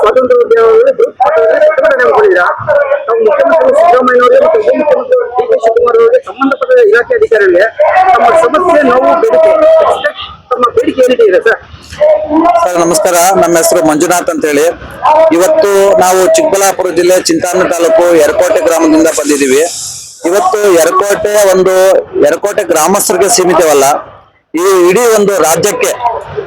ಸ್ವಾತಂತ್ರ್ಯ ಮಟ್ಟದಲ್ಲಿ ಪ್ರತಿಭಟನೆ ಹಮ್ಮಿಕೊಂಡಿದ್ದೀರಾ ತಾವು ಮುಖ್ಯಮಂತ್ರಿ ಸಿದ್ದರಾಮಯ್ಯ ಅವರಿಗೆ ಮತ್ತು ಉಪಮುಖ್ಯಮಂತ್ರಿ ಡಿ ಕೆ ಶಿವಕುಮಾರ್ ಅವರಿಗೆ ಸಂಬಂಧಪಟ್ಟ ಇಲಾಖೆ ಅಧಿಕಾರಿಗಳಿಗೆ ತಮ್ಮ ಸಮಸ್ಯೆ ನೋವು ಬೇಡಿಕೆ ತಮ್ಮ ಬೇಡಿಕೆ ಏನಿದೆ ಇದೆ ಸರ್ ಸರ್ ನಮಸ್ಕಾರ. ನಮ್ಮ ಹೆಸರು ಮಂಜುನಾಥ್ ಅಂತ ಹೇಳಿ ಇವತ್ತು ನಾವು ಚಿಕ್ಕಬಳ್ಳಾಪುರ ಜಿಲ್ಲೆ ಚಿಂತಾಮಣಿ ತಾಲೂಕು ಯರಕೋಟೆ ಗ್ರಾಮದಿಂದ ಬಂದಿದ್ದೀವಿ. ಇವತ್ತು ಯರಕೋಟೆ ಒಂದು ಯರಕೋಟೆ ಗ್ರಾಮಸ್ಥರಿಗೆ ಸೀಮಿತವಲ್ಲ. ಈ ಇಡೀ ಒಂದು ರಾಜ್ಯಕ್ಕೆ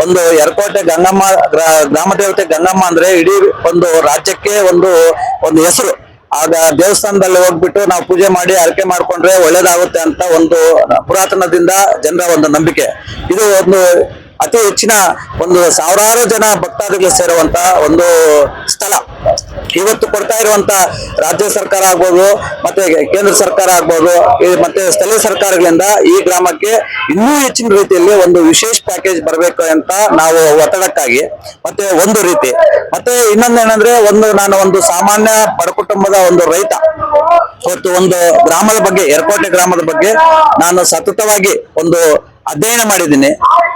ಒಂದು ಎರಕೋಟೆ ಗಂಗಮ್ಮ, ಗ್ರಾ- ಗ್ರಾಮ ದೇವತೆ ಗಂಗಮ್ಮ ಅಂದ್ರೆ ಇಡೀ ಒಂದು ರಾಜ್ಯಕ್ಕೆ ಒಂದು ಒಂದು ಹೆಸರು. ಆಗ ದೇವಸ್ಥಾನದಲ್ಲಿ ಹೋಗ್ಬಿಟ್ಟು ನಾವು ಪೂಜೆ ಮಾಡಿ ಅರಕೆ ಮಾಡ್ಕೊಂಡ್ರೆ ಒಳ್ಳೇದಾಗುತ್ತೆ ಅಂತ ಒಂದು ಪುರಾತನದಿಂದ ಜನರ ಒಂದು ನಂಬಿಕೆ. ಇದು ಒಂದು ಅತಿ ಹೆಚ್ಚಿನ ಒಂದು ಸಾವಿರಾರು ಜನ ಭಕ್ತಾದಿಗಳು ಸೇರುವಂತ ಒಂದು ಸ್ಥಳ. ಇವತ್ತು ಕೊಡ್ತಾ ಇರುವಂತ ರಾಜ್ಯ ಸರ್ಕಾರ ಆಗ್ಬೋದು, ಮತ್ತೆ ಕೇಂದ್ರ ಸರ್ಕಾರ ಆಗ್ಬೋದು ಮತ್ತೆ ಸ್ಥಳೀಯ ಸರ್ಕಾರಗಳಿಂದ ಈ ಗ್ರಾಮಕ್ಕೆ ಇನ್ನೂ ಹೆಚ್ಚಿನ ರೀತಿಯಲ್ಲಿ ಒಂದು ವಿಶೇಷ ಪ್ಯಾಕೇಜ್ ಬರಬೇಕು ಅಂತ ನಾವು ಒತ್ತಡಕ್ಕಾಗಿ, ಮತ್ತೆ ಒಂದು ರೀತಿ. ಮತ್ತೆ ಇನ್ನೊಂದೇನಂದ್ರೆ ಒಂದು ನಾನು ಒಂದು ಸಾಮಾನ್ಯ ಬಡ ಕುಟುಂಬದ ಒಂದು ರೈತ, ಇವತ್ತು ಒಂದು ಗ್ರಾಮದ ಬಗ್ಗೆ ಏರ್ಕೋಟೆ ಗ್ರಾಮದ ಬಗ್ಗೆ ನಾನು ಸತತವಾಗಿ ಒಂದು ಅಧ್ಯಯನ ಮಾಡಿದ್ದೀನಿ.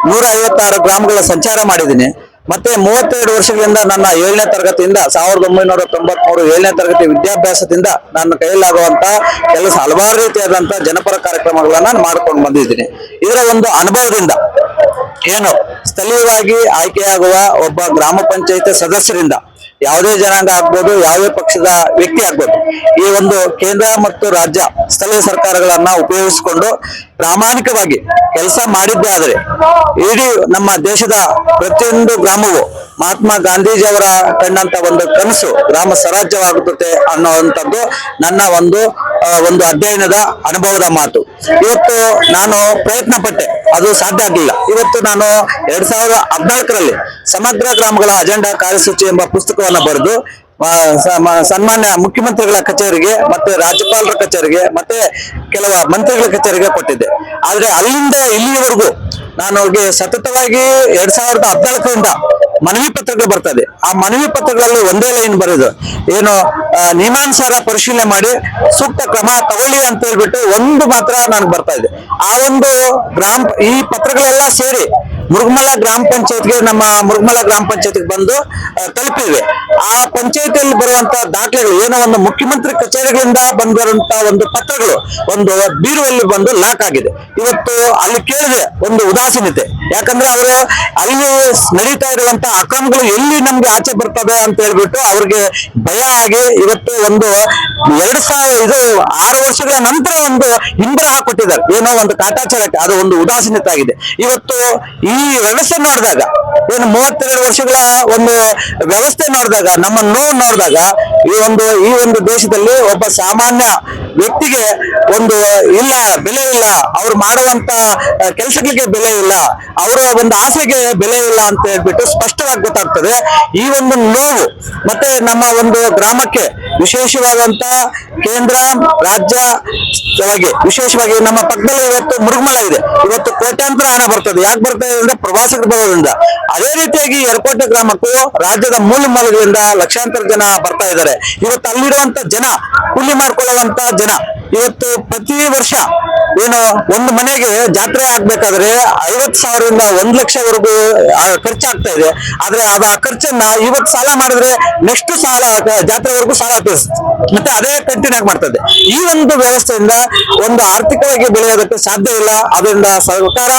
ನೂರ ಐವತ್ತಾರು ಗ್ರಾಮಗಳ ಸಂಚಾರ ಮಾಡಿದ್ದೀನಿ. ಮತ್ತೆ ಮೂವತ್ತೆರಡು ವರ್ಷಗಳಿಂದ ನನ್ನ ಏಳನೇ ತರಗತಿಯಿಂದ ಸಾವಿರದ ಒಂಬೈನೂರ ತೊಂಬತ್ಮೂರು ಏಳನೇ ತರಗತಿ ವಿದ್ಯಾಭ್ಯಾಸದಿಂದ ನನ್ನ ಕೈಯಲ್ಲಾಗುವಂತ ಕೆಲಸ ಹಲವಾರು ರೀತಿಯಾದಂತ ಜನಪರ ಕಾರ್ಯಕ್ರಮಗಳನ್ನ ನಾನು ಮಾಡ್ಕೊಂಡು ಬಂದಿದ್ದೀನಿ. ಇದರ ಒಂದು ಅನುಭವದಿಂದ ಏನು ಸ್ಥಳೀಯವಾಗಿ ಆಯ್ಕೆಯಾಗುವ ಒಬ್ಬ ಗ್ರಾಮ ಪಂಚಾಯತ್ ಸದಸ್ಯರಿಂದ ಯಾವುದೇ ಜನಾಂಗ ಆಗ್ಬೋದು, ಯಾವುದೇ ಪಕ್ಷದ ವ್ಯಕ್ತಿ ಆಗ್ಬೋದು, ಈ ಒಂದು ಕೇಂದ್ರ ಮತ್ತು ರಾಜ್ಯ ಸ್ಥಳೀಯ ಸರ್ಕಾರಗಳನ್ನ ಉಪಯೋಗಿಸಿಕೊಂಡು ಪ್ರಾಮಾಣಿಕವಾಗಿ ಕೆಲಸ ಮಾಡಿದ್ದೇ ಆದರೆ ಇಡೀ ನಮ್ಮ ದೇಶದ ಪ್ರತಿಯೊಂದು ಗ್ರಾಮವು ಮಹಾತ್ಮ ಗಾಂಧೀಜಿಯವರ ಕಂಡಂತ ಒಂದು ಕನಸು ಗ್ರಾಮ ಸ್ವರಾಜ್ಯವಾಗುತ್ತದೆ ಅನ್ನೋವಂಥದ್ದು ನನ್ನ ಒಂದು ಒಂದು ಅಧ್ಯಯನದ ಅನುಭವದ ಮಾತು. ಇವತ್ತು ನಾನು ಪ್ರಯತ್ನ ಪಟ್ಟೆ ಅದು ಸಾಧ್ಯ ಆಗಲಿಲ್ಲ. ಇವತ್ತು ನಾನು ಎರಡ್ ಸಾವಿರದ ಹದಿನಾಲ್ಕರಲ್ಲಿ ಸಮಗ್ರ ಗ್ರಾಮಗಳ ಅಜೆಂಡಾ ಕಾರ್ಯಸೂಚಿ ಎಂಬ ಪುಸ್ತಕವನ್ನು ಬರೆದು ಸನ್ಮಾನ್ಯ ಮುಖ್ಯಮಂತ್ರಿಗಳ ಕಚೇರಿಗೆ ಮತ್ತೆ ರಾಜ್ಯಪಾಲರ ಕಚೇರಿಗೆ ಮತ್ತೆ ಕೆಲವು ಮಂತ್ರಿಗಳ ಕಚೇರಿಗೆ ಕೊಟ್ಟಿದ್ದೆ. ಆದ್ರೆ ಅಲ್ಲಿಂದ ಇಲ್ಲಿಯವರೆಗೂ ನಾನು ಅವ್ರಿಗೆ ಸತತವಾಗಿ ಎರಡ್ ಸಾವಿರದ ಹದಿನಾಲ್ಕರಿಂದ ಮನವಿ ಪತ್ರಗಳು ಬರ್ತದೆ. ಆ ಮನವಿ ಪತ್ರಗಳಲ್ಲಿ ಒಂದೇ ಲೈನ್ ಬರೆದು, ಏನು ನಿಯಮಾನುಸಾರ ಪರಿಶೀಲನೆ ಮಾಡಿ, ಸೂಕ್ತ ಕ್ರಮ ತಗೊಳ್ಳಿ ಅಂತ ಹೇಳ್ಬಿಟ್ಟು ಒಂದು ಮಾತ್ರ ನನಗೆ ಬರ್ತಾ ಇದೆ. ಆ ಒಂದು ಗ್ರಾಮ ಈ ಪತ್ರಗಳೆಲ್ಲ ಸೇರಿ ಮುರುಗಮಲ ಗ್ರಾಮ ಪಂಚಾಯತ್ಗೆ ನಮ್ಮ ಮುರುಗಮಲ ಗ್ರಾಮ ಪಂಚಾಯತ್ಗೆ ಬಂದು ತಲುಪಿವೆ ಆ ಪಂಚಾಯತಿಯಲ್ಲಿ ಬರುವಂತ ದಾಖಲೆಗಳು ಏನೋ ಒಂದು ಮುಖ್ಯಮಂತ್ರಿ ಕಚೇರಿಗಳಿಂದ ಬಂದಿರುವಂತ ಒಂದು ಪತ್ರಗಳು, ಒಂದು ಬೀರುವಲ್ಲಿ ಬಂದು ಲಾಕ್ ಆಗಿದೆ. ಇವತ್ತು ಅಲ್ಲಿ ಕೇಳಿದೆ ಒಂದು ಉದಾಸೀನತೆ. ಯಾಕಂದ್ರೆ ಅವರು ಅಲ್ಲಿ ನಡೀತಾ ಇರುವಂತ ಅಕ್ರಮಗಳು ಎಲ್ಲಿ ನಮ್ಗೆ ಆಚೆ ಬರ್ತದೆ ಅಂತ ಹೇಳ್ಬಿಟ್ಟು ಅವ್ರಿಗೆ ಭಯ ಆಗಿ ಇವತ್ತು ಒಂದು ಎರಡು ಸಾವಿರ, ಇದು ಆರು ವರ್ಷಗಳ ನಂತರ ಒಂದು ಹಿಂಬರ ಹಾಕೊಟ್ಟಿದ್ದಾರೆ ಏನೋ ಒಂದು ಕಾಟಾಚಾರಕ್ಕೆ, ಅದು ಒಂದು ಉದಾಸೀನತೆ ಆಗಿದೆ. ಇವತ್ತು ಈ ವ್ಯವಸ್ಥೆ ನೋಡಿದಾಗ ಏನು ಮೂವತ್ತೆರಡು ವರ್ಷಗಳ ಒಂದು ವ್ಯವಸ್ಥೆ ನೋಡಿದಾಗ ನಮ್ಮ ನೋವು ನೋಡಿದಾಗ ಈ ಒಂದು ಈ ಒಂದು ದೇಶದಲ್ಲಿ ಒಬ್ಬ ಸಾಮಾನ್ಯ ವ್ಯಕ್ತಿಗೆ ಒಂದು, ಇಲ್ಲ, ಬೆಲೆ ಇಲ್ಲ, ಅವ್ರು ಮಾಡುವಂತ ಕೆಲಸಗಳಿಗೆ ಬೆಲೆ ಇಲ್ಲ, ಅವರ ಒಂದು ಆಸೆಗೆ ಬೆಲೆ ಇಲ್ಲ ಅಂತ ಹೇಳ್ಬಿಟ್ಟು ಸ್ಪಷ್ಟವಾಗಿ ಗೊತ್ತಾಗ್ತದೆ. ಈ ಒಂದು ನೋವು ಮತ್ತೆ ನಮ್ಮ ಒಂದು ಗ್ರಾಮಕ್ಕೆ ವಿಶೇಷವಾದಂತ ಕೇಂದ್ರ, ರಾಜ್ಯ ಒಳಗೆ, ವಿಶೇಷವಾಗಿ ನಮ್ಮ ಪಕ್ಕದಲ್ಲಿ ಇವತ್ತು ಮುರುಗಮಲ ಇದೆ. ಇವತ್ತು ಕೋಟ್ಯಾಂತರ ಹಣ ಬರ್ತದೆ. ಯಾಕೆ ಬರ್ತದೆ ಅಂದ್ರೆ ಪ್ರವಾಸಿಗರು ಬರೋದ್ರಿಂದ ಅದೇ ರೀತಿಯಾಗಿ ಎರಕೋಟೆ ಗ್ರಾಮಕ್ಕೂ ರಾಜ್ಯದ ಮೂಲ ಮೂಲಗಳಿಂದ ಲಕ್ಷಾಂತರ ಜನ ಬರ್ತಾ ಇದ್ದಾರೆ. ಇವತ್ತು ಅಲ್ಲಿರುವಂತ ಜನ, ಕೂಲಿ ಮಾಡ್ಕೊಳ್ಳುವಂತ ಜನ ಇವತ್ತು ಪ್ರತಿ ವರ್ಷ ಏನು ಒಂದು ಮನೆಗೆ ಜಾತ್ರೆ ಆಗ್ಬೇಕಾದ್ರೆ ಐವತ್ ಸಾವಿರದಿಂದ ಒಂದ್ ಲಕ್ಷವರೆಗೂ ಖರ್ಚು ಖರ್ಚಾಗ್ತಾ ಇದೆ. ಆದ್ರೆ ಅದು ಆ ಖರ್ಚನ್ನ ಇವತ್ತು ಸಾಲ ಮಾಡಿದ್ರೆ ನೆಕ್ಸ್ಟ್ ಸಾಲ ಜಾತ್ರೆವರೆಗೂ ಸಾಲ ತೀರಿಸುತ್ತೆ. ಮತ್ತೆ ಅದೇ ಕಂಟಿನ್ಯೂ ಆಗಿ ಮಾಡ್ತದೆ. ಈ ಒಂದು ವ್ಯವಸ್ಥೆಯಿಂದ ಒಂದು ಆರ್ಥಿಕವಾಗಿ ಬೆಳೆಯೋದಕ್ಕೆ ಸಾಧ್ಯ ಇಲ್ಲ. ಅದರಿಂದ ಸರ್ಕಾರ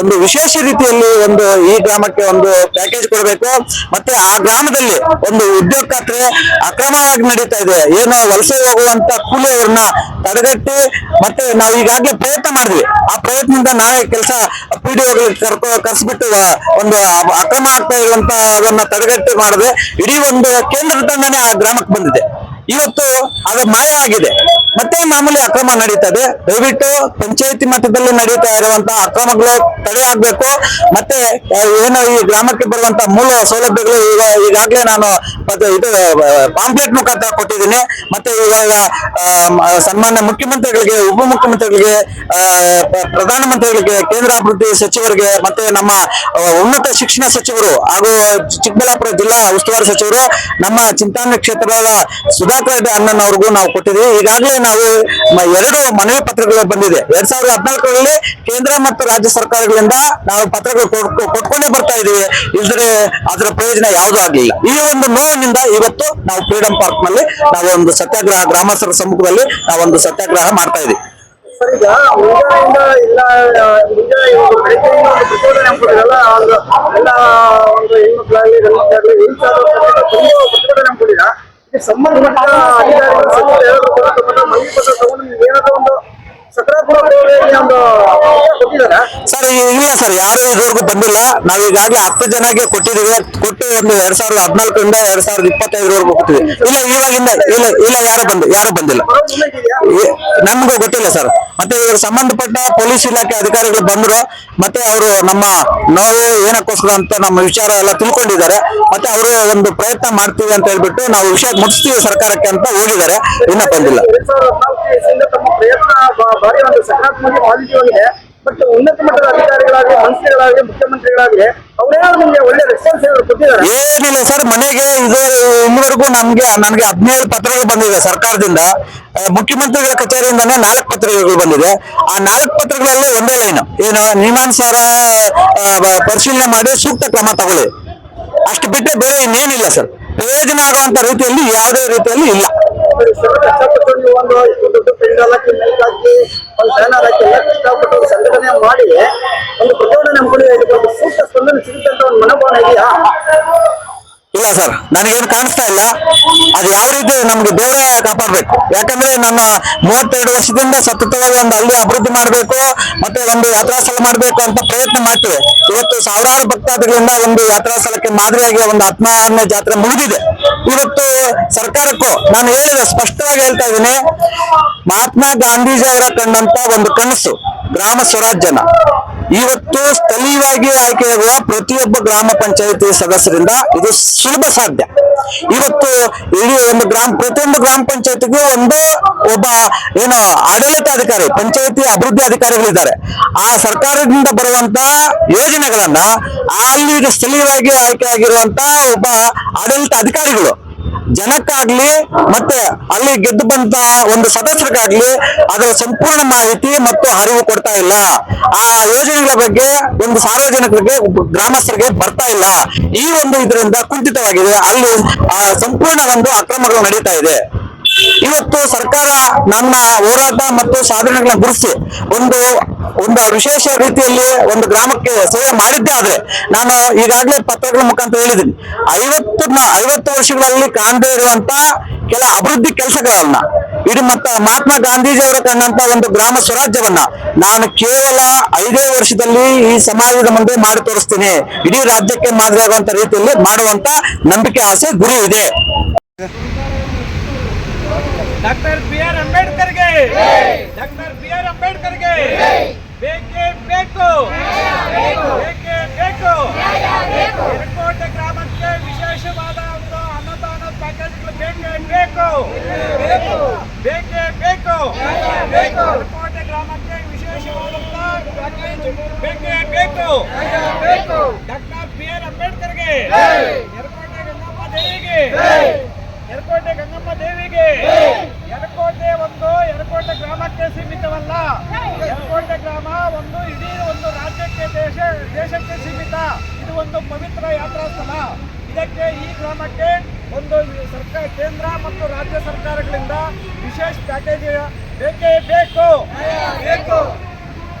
ಒಂದು ವಿಶೇಷ ರೀತಿಯಲ್ಲಿ ಒಂದು ಈ ಗ್ರಾಮಕ್ಕೆ ಒಂದು ಪ್ಯಾಕೇಜ್ ಕೊಡಬೇಕು. ಮತ್ತೆ ಆ ಗ್ರಾಮದಲ್ಲಿ ಒಂದು ಉದ್ಯೋಗ ಖಾತ್ರಿ ಅಕ್ರಮವಾಗಿ ನಡೀತಾ ಇದೆ. ಏನು ವಲಸೆ ಹೋಗುವಂತ ಕೂಲಿಯವರನ್ನ ತಡೆಗಟ್ಟಿ, ಮತ್ತೆ ನಾವು ಈಗಾಗಲೇ ಪ್ರಯತ್ನ ಮಾಡಿದ್ವಿ. ಆ ಪ್ರಯತ್ನದಿಂದ ನಾವೇ ಕೆಲಸ ಪಿ ಡಿ ಕರ್ಕೊ, ಕರ್ಸ್ಬಿಟ್ಟು ಒಂದು ಅಕ್ರಮ ಆಗ್ತಾ ಇರುವಂತ ಅದನ್ನ ತಡೆಗಟ್ಟಿ ಮಾಡಿದ್ರೆ ಇಡೀ ಒಂದು ಕೇಂದ್ರ ತಂಡನೇ ಆ ಗ್ರಾಮಕ್ಕೆ ಬಂದಿದೆ. ಇವತ್ತು ಅದು ಮಾಯ ಆಗಿದೆ. ಮತ್ತೆ ಮಾಮೂಲಿ ಅಕ್ರಮ ನಡೀತದೆ. ದಯವಿಟ್ಟು ಪಂಚಾಯತಿ ಮಟ್ಟದಲ್ಲಿ ನಡೀತಾ ಇರುವಂತ ಅಕ್ರಮಗಳು ತಡೆ ಆಗ್ಬೇಕು. ಮತ್ತೆ ಏನು ಈ ಗ್ರಾಮಕ್ಕೆ ಬರುವಂತ ಮೂಲ ಸೌಲಭ್ಯಗಳು ಈಗ, ಈಗಾಗಲೇ ನಾನು ಇದು ಪಾಂಪ್ಲೆಟ್ ಮುಖಾಂತರ ಕೊಟ್ಟಿದ್ದೀನಿ. ಮತ್ತೆ ಇವಾಗ ಸನ್ಮಾನ್ಯ ಮುಖ್ಯಮಂತ್ರಿಗಳಿಗೆ, ಉಪಮುಖ್ಯಮಂತ್ರಿಗಳಿಗೆ ಪ್ರಧಾನಮಂತ್ರಿಗಳಿಗೆ ಕೇಂದ್ರ ಅಭಿವೃದ್ಧಿ ಸಚಿವರಿಗೆ, ಮತ್ತೆ ನಮ್ಮ ಉನ್ನತ ಶಿಕ್ಷಣ ಸಚಿವರು ಹಾಗೂ ಚಿಕ್ಕಬಳ್ಳಾಪುರ ಜಿಲ್ಲಾ ಉಸ್ತುವಾರಿ ಸಚಿವರು ನಮ್ಮ ಚಿಂತಾಮಣಿ ಕ್ಷೇತ್ರದ ಸುಧಾಕರ್ ರೆಡ್ಡಿ ಅಣ್ಣನವ್ರಿಗೂ ನಾವು ಕೊಟ್ಟಿದ್ದೀವಿ. ಈಗಾಗಲೇ ನಾವು ಎರಡು ಮನವಿ ಪತ್ರಗಳು ಬಂದಿದೆ. ಎರಡ್ ಸಾವಿರದ ಹದಿನಾಲ್ಕರಲ್ಲಿ ಕೇಂದ್ರ ಮತ್ತು ರಾಜ್ಯ ಸರ್ಕಾರಗಳಿಂದ ನಾವು ಪತ್ರಗಳು ಕೊಟ್- ಕೊಟ್ಕೊಂಡೇ ಬರ್ತಾ ಇದೀವಿ ಇಲ್ದ್ರೆ ಅದರ ಪ್ರಯೋಜನ ಯಾವುದೂ ಆಗಲಿಲ್ಲ. ಈ ಒಂದು ನೋವಿನಿಂದ ಇವತ್ತು ನಾವು ಫ್ರೀಡಂ ಪಾರ್ಕ್ನಲ್ಲಿ ನಾವು ಒಂದು ಸತ್ಯಾಗ್ರಹ, ಗ್ರಾಮಸ್ಥರ ಸಮ್ಮುಖದಲ್ಲಿ ನಾವೊಂದು ಸತ್ಯಾಗ್ರಹ ಮಾಡ್ತಾ ಇದೀವಿ ಎಲ್ಲ ಒಂದು ಹೆಣ್ಮಕ್ಳಾಗ್ಲಿ ಗಂಡ್ಮಕ್ಳಾಗ್ಲಿ ಹಿಂಸಾದ ತುಂಬಾ ಪ್ರತಿಭಟನೆ ಹಮ್ಮಿಕೊಂಡಿರ ಇದಕ್ಕೆ ಸಂಬಂಧಪಟ್ಟ ಅಧಿಕಾರಿಗಳು ಸಚಿವರು ಏನಾದ್ರು ಬಂದು ಬಂದು ಮನವಿ ಪತ್ರ ತಗೊಂಡು ನೀವು ಏನಾದ್ರು ಒಂದು ಸಕಾರಾತ್ಮಕ ಒಂದು ಕೊಟ್ಟಿದ್ದಾರೆ ಸರ್ ಇಲ್ಲ ಸರ್ ಯಾರು ಇದುವರೆಗೂ ಬಂದಿಲ್ಲ. ನಾವು ಈಗಾಗಲೇ ಹತ್ತು ಜನಕ್ಕೆ ಕೊಟ್ಟಿದ್ದೀವಿ. ಕೊಟ್ಟು ಒಂದು ಎರಡ್ ಸಾವಿರದ ಹದಿನಾಲ್ಕರಿಂದ ಎರಡ್ ಸಾವಿರದ ಇಪ್ಪತ್ತೈದರವರೆಗೂ ಕೊಟ್ಟಿದ್ದೀವಿ. ಇಲ್ಲ ಇವಾಗಿಂದ ಇಲ್ಲ ಇಲ್ಲ ಯಾರು ಬಂದು ಯಾರು ಬಂದಿಲ್ಲ. ನಮ್ಗೂ ಗೊತ್ತಿಲ್ಲ ಸರ್. ಮತ್ತೆ ಇದ್ರ ಸಂಬಂಧಪಟ್ಟ ಪೊಲೀಸ್ ಇಲಾಖೆ ಅಧಿಕಾರಿಗಳು ಬಂದ್ರು. ಮತ್ತೆ ಅವರು ನಮ್ಮ ನೋವು ಏನಕ್ಕೋಸ್ಕರ ಅಂತ ನಮ್ಮ ವಿಚಾರ ಎಲ್ಲ ತಿಳ್ಕೊಂಡಿದ್ದಾರೆ. ಮತ್ತೆ ಅವರು ಒಂದು ಪ್ರಯತ್ನ ಮಾಡ್ತೀವಿ ಅಂತ ಹೇಳ್ಬಿಟ್ಟು ನಾವು ವಿಷಯ ಮುಟ್ಟಿಸ್ತೀವಿ ಸರ್ಕಾರಕ್ಕೆ ಅಂತ ಹೋಗಿದ್ದಾರೆ. ಇನ್ನ ಬಂದಿಲ್ಲ. ಬಟ್ ಉನ್ನತ ಮಟ್ಟದ ಅಧಿಕಾರಿಗಳಾಗಲಿ ಮಂತ್ರಿಗಳಾಗಲಿ ಮುಖ್ಯಮಂತ್ರಿಗಳಾಗಲಿ ಅವರೇನಾದ್ರು ನಿಮ್ಗೆ ಒಳ್ಳೆ ರೆಸ್ಪಾನ್ಸ್ ಏನಾದ್ರು ಕೊಟ್ಟಿದ್ದಾರೆ? ಏನಿಲ್ಲ ಸರ್, ಮನೆಗೆ ಇದು ಇನ್ನುವರೆಗೂ ನಮ್ಗೆ, ನನಗೆ ಹದಿನೇಳು ಪತ್ರಗಳು ಬಂದಿದೆ ಸರ್ಕಾರದಿಂದ. ಮುಖ್ಯಮಂತ್ರಿಗಳ ಕಚೇರಿಯಿಂದಾನೇ ನಾಲ್ಕು ಪತ್ರಗಳು ಬಂದಿದೆ. ಆ ನಾಲ್ಕು ಪತ್ರಗಳಲ್ಲಿ ಒಂದೇ ಲೈನ್. ಏನು ನಿಯಮಾನುಸಾರ ಪರಿಶೀಲನೆ ಮಾಡಿ ಸೂಕ್ತ ಕ್ರಮ ತಗೊಳ್ಳಿ. ಅಷ್ಟು ಬಿಟ್ಟರೆ ಬೇರೆ ಇನ್ನೇನಿಲ್ಲ, ಸರ್. ಪ್ರಯೋಜನ ಆಗುವಂತ ರೀತಿಯಲ್ಲಿ ಯಾವುದೇ ರೀತಿಯಲ್ಲಿ ಇಲ್ಲ. ಕಷ್ಟಪಟ್ಟು ನೀವು ಒಂದು ದೊಡ್ಡ ಪೆಂಡಲ್ ಹಾಕಿ ಮೆಲ್ಕ್ ಹಾಕಿ ಒಂದು ಬ್ಯಾನರ್ ಹಾಕಿ ಎಲ್ಲ ಕಷ್ಟಪಟ್ಟು ಒಂದು ಸಂಘಟನೆ ಮಾಡಿ ಒಂದು ಪ್ರಚೋದನೆ ಹಮ್ಮಿಕೊಳ್ಳಿ ಇದಕ್ಕೆ ಒಂದು ಸೂಕ್ತ ಸ್ಪಂದನೆ ಸಿಗುತ್ತೆ ಅಂತ ಒಂದು ಮನೋಭಾವನೆ ಇದೆಯಾ? ಇಲ್ಲ ಸರ್, ನನಗೇನು ಕಾಣಿಸ್ತಾ ಇಲ್ಲ. ಅದು ಯಾವ ರೀತಿ ನಮ್ಗೆ ದೇವರ ಕಾಪಾಡ್ಬೇಕು. ಯಾಕಂದ್ರೆ ನನ್ನ ಮೂವತ್ತೆರಡು ವರ್ಷದಿಂದ ಸತತವಾಗಿ ಒಂದು ಹಳ್ಳಿ ಅಭಿವೃದ್ಧಿ ಮಾಡಬೇಕು, ಮತ್ತೆ ಒಂದು ಯಾತ್ರಾ ಸ್ಥಳ ಮಾಡಬೇಕು ಅಂತ ಪ್ರಯತ್ನ ಮಾಡ್ತೀವಿ. ಇವತ್ತು ಸಾವಿರಾರು ಭಕ್ತಾದಿಗಳಿಂದ ಒಂದು ಯಾತ್ರಾ ಸ್ಥಳಕ್ಕೆ ಮಾದರಿಯಾಗಿ ಒಂದು ಆತ್ಮಾನ್ಯ ಜಾತ್ರೆ ಮುಗಿದಿದೆ. ಇವತ್ತು ಸರ್ಕಾರಕ್ಕೂ ನಾನು ಹೇಳಿದೆ ಸ್ಪಷ್ಟವಾಗಿ ಹೇಳ್ತಾ ಇದ್ದೀನಿ, ಮಹಾತ್ಮ ಗಾಂಧೀಜಿ ಅವರ ಕಂಡಂತ ಒಂದು ಕನಸು, ಗ್ರಾಮ ಸ್ವರಾಜ್ಯನ. ಇವತ್ತು ಸ್ಥಳೀಯವಾಗಿ ಆಯ್ಕೆಯಾಗುವ ಪ್ರತಿಯೊಬ್ಬ ಗ್ರಾಮ ಪಂಚಾಯತಿ ಸದಸ್ಯರಿಂದ ಇದು ಸುಲಭ ಸಾಧ್ಯ. ಇವತ್ತು ಇಡೀ ಒಂದು ಗ್ರಾಮ, ಪ್ರತಿಯೊಂದು ಗ್ರಾಮ ಪಂಚಾಯತಿಗೂ ಒಂದು ಒಬ್ಬ ಏನು ಆಡಳಿತಾಧಿಕಾರಿ, ಪಂಚಾಯತಿ ಅಭಿವೃದ್ಧಿ ಅಧಿಕಾರಿಗಳಿದ್ದಾರೆ. ಆ ಸರ್ಕಾರದಿಂದ ಬರುವಂತ ಯೋಜನೆಗಳನ್ನ, ಅಲ್ಲಿ ಸ್ಥಳೀಯವಾಗಿ ಆಯ್ಕೆ ಆಗಿರುವಂತ ಒಬ್ಬ ಆಡಳಿತ ಅಧಿಕಾರಿಗಳು ಜನಕ್ಕಾಗ್ಲಿ ಮತ್ತೆ ಅಲ್ಲಿ ಗೆದ್ದು ಬಂತ ಒಂದು ಸದಸ್ಯರಿಗಾಗ್ಲಿ ಅದರ ಸಂಪೂರ್ಣ ಮಾಹಿತಿ ಮತ್ತು ಅರಿವು ಕೊಡ್ತಾ ಇಲ್ಲ. ಆ ಯೋಜನೆಗಳ ಬಗ್ಗೆ ಒಂದು ಸಾರ್ವಜನಿಕರಿಗೆ, ಗ್ರಾಮಸ್ಥರಿಗೆ ಬರ್ತಾ ಇಲ್ಲ. ಈ ಒಂದು ಇದರಿಂದ ಕುಂಠಿತವಾಗಿದೆ. ಅಲ್ಲಿ ಸಂಪೂರ್ಣ ಒಂದು ಅಕ್ರಮಗಳು ನಡೀತಾ ಇದೆ. ಇವತ್ತು ಸರ್ಕಾರ ನಮ್ಮ ಹೋರಾಟ ಮತ್ತು ಸಾಧನೆಗಳನ್ನ ಗುರುತಿಸಿ ಒಂದು ಒಂದು ವಿಶೇಷ ರೀತಿಯಲ್ಲಿ ಒಂದು ಗ್ರಾಮಕ್ಕೆ ಸೇವೆ ಮಾಡಿದ್ದೇ ಆದ್ರೆ ನಾನು ಈಗಾಗಲೇ ಪತ್ರಗಳ ಮುಖಾಂತರ ಹೇಳಿದ್ದೀನಿ. ಐವತ್ತು ಐವತ್ತು ವರ್ಷಗಳಲ್ಲಿ ಕಾಣದೇ ಇರುವಂತ ಕೆಲ ಅಭಿವೃದ್ಧಿ ಕೆಲಸಗಳನ್ನ, ಇಡೀ ಮತ್ತ ಮಹಾತ್ಮ ಗಾಂಧೀಜಿ ಅವರ ಕಂಡಂತ ಒಂದು ಗ್ರಾಮ ಸ್ವರಾಜ್ಯವನ್ನ ನಾನು ಕೇವಲ ಐದೇ ವರ್ಷದಲ್ಲಿ ಈ ಸಮಾಜದ ಮುಂದೆ ಮಾಡಿ ತೋರಿಸ್ತೀನಿ. ಇಡೀ ರಾಜ್ಯಕ್ಕೆ ಮಾದರಿಯಾಗುವಂತ ರೀತಿಯಲ್ಲಿ ಮಾಡುವಂತ ನಂಬಿಕೆ ಆಸೆ ಗುರಿ ಇದೆ. ಡಾಕ್ಟರ್ ಬಿ ಆರ್ ಅಂಬೇಡ್ಕರ್ಗೆ. ಡಾಕ್ಟರ್ ಬಿ ಆರ್ ಅಂಬೇಡ್ಕರ್ಗೆ. ಬೇಕೇ ಬೇಕು. ಬೇಕೇ ಬೇಕು. ಎರಡ್ಕೋಟೆ ಗ್ರಾಮಕ್ಕೆ ವಿಶೇಷವಾದ ಒಂದು ಅನ್ನದಾನ ಪ್ಯಾಕೇಜ್ಗಳು ಬೇಕೇ ಬೇಕು. ಬೇಕೇ ಬೇಕು. ಎರಡ್ಕೋಟೆ ಗ್ರಾಮಕ್ಕೆ ವಿಶೇಷವಾದಂತ ಪ್ಯಾಕೇಜ್ ಬೇಕೇ ಬೇಕು. ಡಾಕ್ಟರ್ ಬಿ ಆರ್ ಅಂಬೇಡ್ಕರ್ಗೆ. ಎರಡ್ಕೋಟೆ ಗಂಗಮ್ಮ ದೇವಿಗೆ. ದೇವಿಗೆ. ಎರಕೋಟೆ ಒಂದು ಎರಕೋಟೆ ಗ್ರಾಮಕ್ಕೆ ಸೀಮಿತವಲ್ಲ. ಎರಕೋಟೆ ಗ್ರಾಮ ಒಂದು ಇಡೀ ಒಂದು ರಾಜ್ಯಕ್ಕೆ ದೇಶ ದೇಶಕ್ಕೆ ಸೀಮಿತ. ಇದು ಒಂದು ಪವಿತ್ರ ಯಾತ್ರಾ ಸ್ಥಳ ಇದಕ್ಕೆ ಈ ಗ್ರಾಮಕ್ಕೆ ಒಂದು ಸರ್ಕಾರ ಕೇಂದ್ರ ಮತ್ತು ರಾಜ್ಯ ಸರ್ಕಾರಗಳಿಂದ ವಿಶೇಷ ಪ್ಯಾಕೇಜ್ ಬೇಕೇ ಬೇಕು. ಬೇಕು.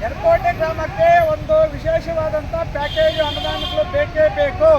ಎರಕೋಟೆ ಗ್ರಾಮಕ್ಕೆ ಒಂದು ವಿಶೇಷವಾದಂತ ಪ್ಯಾಕೇಜ್ ಅನುದಾನಗಳು ಬೇಕೇ ಬೇಕು.